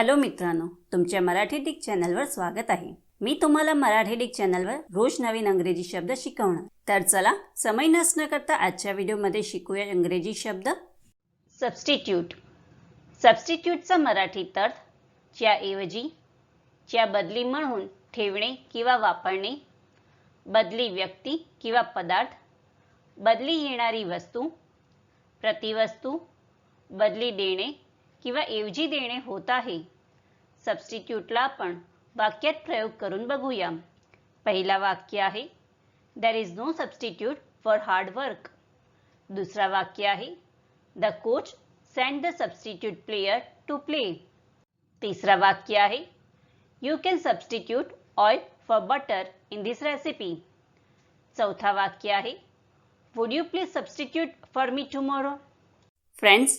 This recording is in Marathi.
हॅलो मित्रांनो तुमच्या मराठी डिक चॅनलवर स्वागत आहे. मी तुम्हाला मराठी डिक चॅनलवर रोज नवीन अंग्रेजी शब्द शिकवणार. तर चला समय नसणं करता आजच्या व्हिडिओमध्ये शिकूया इंग्रजी शब्द. सबस्टिट्यूट सबस्टिट्यूटचा मराठीत अर्थ च्याऐवजी च्या बदली म्हणून ठेवणे किंवा वापरणे बदली व्यक्ती किंवा पदार्थ बदली येणारी वस्तू प्रतिवस्तू बदली देणे किंवा ऐवजी होत आहे. सबस्टिट्यूटला वाक्यात प्रयोग करून बघूया. पहिला वाक्य आहे there is no substitute for hard work दुसरा वाक्य आहे the coach send the substitute player to play तिसरा वाक्य आहे you can substitute oil for butter in this recipe चौथा वाक्य आहे would you please substitute for me tomorrow friends